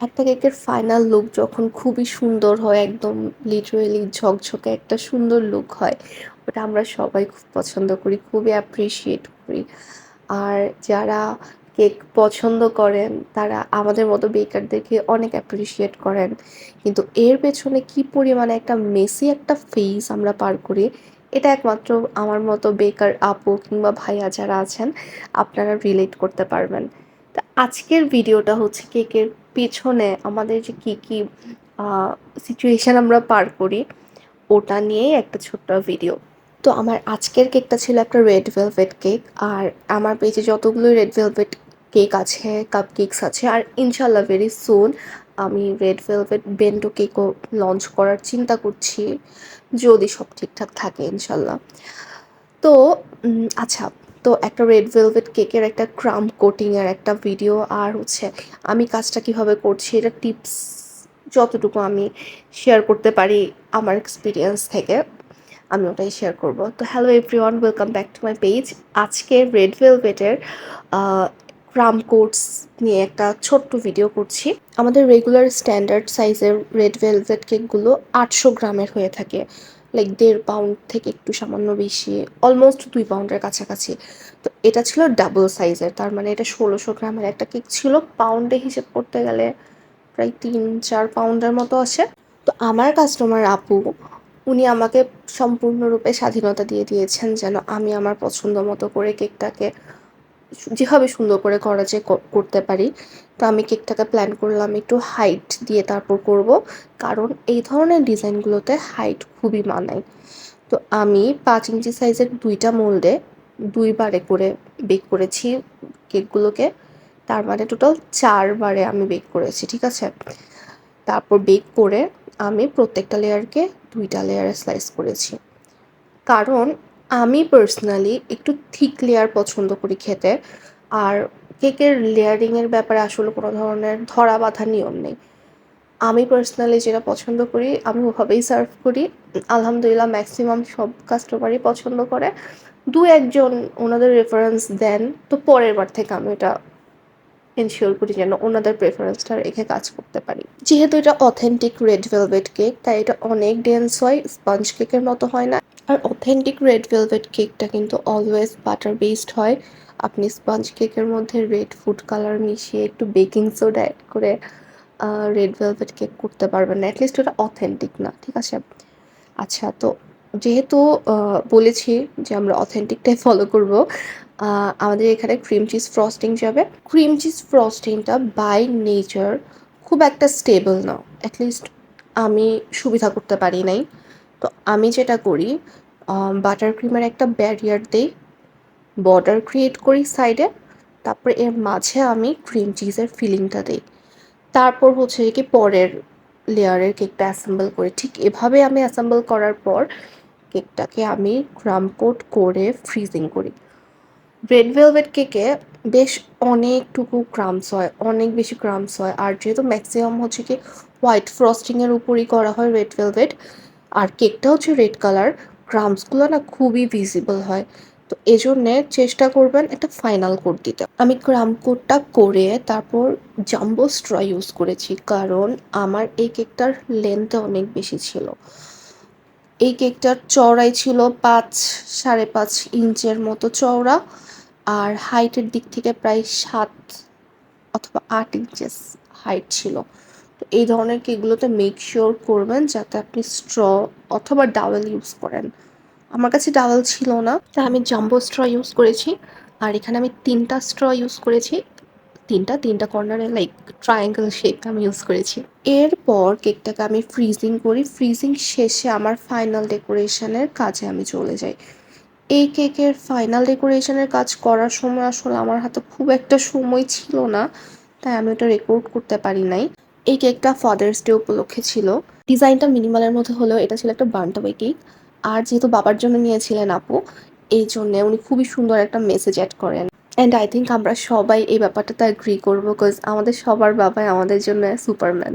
একটা কেকের final look যখন খুবই সুন্দর হয়, একদম লিটারেলি ঝকঝকে একটা সুন্দর লুক হয়, ওটা আমরা সবাই খুব পছন্দ করি, খুবই অ্যাপ্রিসিয়েট করি। আর যারা কেক পছন্দ করেন, তারা আমাদের মতো বেকারদেরকে অনেক অ্যাপ্রিসিয়েট করেন। কিন্তু এর পেছনে কি পরিমাণে একটা মেসি একটা ফেস আমরা পার করি, এটা একমাত্র আমার মতো বেকার আপু কিংবা ভাইয়া যারা আছেন, আপনারা রিলেট করতে পারবেন। তা আজকের ভিডিওটা হচ্ছে কেকের পেছনে আমাদের যে কী কী সিচুয়েশান আমরা পার করি, ওটা নিয়েই একটা ছোট্ট ভিডিও তো আমার আজকের কেকটা ছিল একটা রেড ভেলভেট কেক আর আমার পেজে যতগুলো রেড ভেলভেট কেক আছে কাপ কেকস আছে, আর ইনশাল্লাহ ভেরি সুন আমি রেড ভেলভেট বেন্টো কেকও লঞ্চ করার চিন্তা করছি, যদি সব ঠিকঠাক থাকে ইনশাল্লাহ তো আচ্ছা তো একটা রেড ভেলভেট কেকের একটা ক্রাম কোটিংয়ের একটা ভিডিও আর হচ্ছে আমি কাজটা কীভাবে করছি, এটা টিপস যতটুকু আমি শেয়ার করতে পারি আমার এক্সপিরিয়েন্স থেকে, আমি ওটাই শেয়ার করব। তো hello everyone welcome back to my page আজকে রেড ভেলভেটের ক্রাম কোটস নিয়ে একটা ছোট্ট ভিডিও করছি। আমাদের রেগুলার স্ট্যান্ডার্ড সাইজের রেড ভেলভেট কেকগুলো আটশো গ্রামের হয়ে থাকে। লাইক দেড় পাউন্ড থেকে একটু সামান্য বেশি অলমোস্ট দুই পাউন্ডের কাছাকাছি। তো এটা ছিল ডাবল সাইজের তার মানে এটা ষোলোশো গ্রামের একটা কেক ছিল। পাউন্ডে হিসেব করতে গেলে প্রায় তিন, চার পাউন্ডের মতো আছে। তো আমার কাস্টমার আপু, উনি আমাকে সম্পূর্ণরূপে স্বাধীনতা দিয়ে দিয়েছেন যেন আমি আমার পছন্দ মতো করে কেকটাকে যেভাবে সুন্দর করে করা যায় করতে পারি, তো আমি কেকটাকে প্ল্যান করলাম একটু হাইট দিয়ে তারপর করব। কারণ এই ধরনের ডিজাইনগুলোতে হাইট খুবই মানায়। তো আমি পাঁচ ইঞ্চি সাইজের দুইটা মোল্ডে দুইবারে করে বেক করেছি কেকগুলোকে। তার মানে টোটাল চারবারে আমি বেক করেছি, ঠিক আছে? তারপর বেক করে আমি প্রত্যেকটা লেয়ারকে দুইটা লেয়ারে স্লাইস করেছি। কারণ আমি পার্সোনালি একটু থিক লেয়ার পছন্দ করি খেতে। আর কেকের লেয়ারিংয়ের ব্যাপারে আসলে কোনো ধরনের ধরা বাঁধা নিয়ম নেই। আমি পার্সোনালি যেটা পছন্দ করি, আমি ওভাবেই সার্ভ করি। আলহামদুলিল্লাহ ম্যাক্সিমাম সব কাস্টমারই পছন্দ করে। দু একজন ওনাদের রেফারেন্স দেন, তো পরের বার থেকে আমি এটা এনশিওর করি যেন ওনাদের প্রেফারেন্সটা রেখে কাজ করতে পারি। যেহেতু এটা অথেন্টিক রেড ভেলভেট কেক তাই এটা অনেক ডেন্স হয় স্পঞ্জ কেকের মতো হয় না। আর অথেন্টিক রেড ভেলভেট কেকটা কিন্তু অলওয়েজ বাটার বেসড হয়। আপনি স্পঞ্জ কেকের মধ্যে রেড ফুড কালার মিশিয়ে একটু বেকিং সোডা অ্যাড করে রেড ভেলভেট কেক করতে পারবেন। না অ্যাটলিস্ট ওটা অথেন্টিক না, ঠিক আছে? আচ্ছা তো যেহেতু বলেছি যে আমরা অথেন্টিকটাই ফলো করব আমাদের এখানে ক্রিম চিজ ফ্রস্টিং যাবে। ক্রিম চিজ ফ্রস্টিংটা বাই নেচার খুব একটা স্টেবল না। অ্যাটলিস্ট আমি সুবিধা করতে পারি নাই। তো আমি যেটা করি বাটার ক্রিমের একটা ব্যারিয়ার দিই বর্ডার ক্রিয়েট করি সাইডে তারপরে এর মাঝে আমি ক্রিম চিজের ফিলিংটা দিই। তারপর হচ্ছে কি পরের লেয়ারের কেকটা অ্যাসেম্বল করি। ঠিক এভাবে আমি অ্যাসেম্বল করার পর কেকটাকে আমি ক্রাম কোট করে ফ্রিজিং করি। রেড ভেলভেট কেকে বেশ অনেকটুকু ক্রামস হয়, অনেক বেশি ক্রামস হয়। আর যেহেতু ম্যাক্সিমাম হচ্ছে কি হোয়াইট ফ্রস্টিংয়ের উপরই করা হয় রেড ভেলভেট আর কেকটা হচ্ছে রেড কালার। ক্রামসগুলো না খুবই ভিজিবল হয়। তো এজন্যে চেষ্টা করবেন একটা ফাইনাল কোট দিতে। আমি ক্রাম কোটটা করে তারপর জাম্বো স্ট্র ইউজ করেছি, কারণ আমার এই কেকটার লেন্থ অনেক বেশি ছিল। এই কেকটার চওড়াই ছিল পাঁচ, সাড়ে পাঁচ ইঞ্চের মতো চওড়া আর হাইটের দিক থেকে প্রায় সাত অথবা আট ইঞ্চেস হাইট ছিল। তো এই ধরনের কেকগুলোতে মেক শিওর করবেন যাতে আপনি স্ট্র অথবা ডাবল ইউজ করেন। আমার কাছে ডাবল ছিল না, তাই আমি জাম্বো স্ট্র ইউজ করেছি। আর এখানে আমি তিনটা স্ট্র ইউজ করেছি। তিনটা তিনটা কর্নারে লাইক ট্রায়াঙ্গেল শেপ আমি ইউজ করেছি। এরপর কেকটাকে আমি ফ্রিজিং করি। ফ্রিজিং শেষে আমার ফাইনাল ডেকোরেশনের কাজে আমি চলে যাই। এই কেকের ফাইনাল ডেকোরেশনের কাজ করার সময় আসলে আমার হাতে খুব একটা সময় ছিল না, তাই আমি ওটা রেকর্ড করতে পারি নাই। এই কেকটা ফাদার্স ডে উপলক্ষে ছিল। ডিজাইনটা মিনিমালের মধ্যে হলেও এটা ছিল একটা বান্টাবাই কেক আর যেহেতু বাবার জন্য নিয়েছিলেন আপু, এই জন্যে উনি খুবই সুন্দর একটা মেসেজ অ্যাড করেন। অ্যান্ড আই থিঙ্ক আমরা সবাই এই ব্যাপারটাতে অ্যাগ্রি করব বিকজ আমাদের সবার বাবাই আমাদের জন্য সুপারম্যান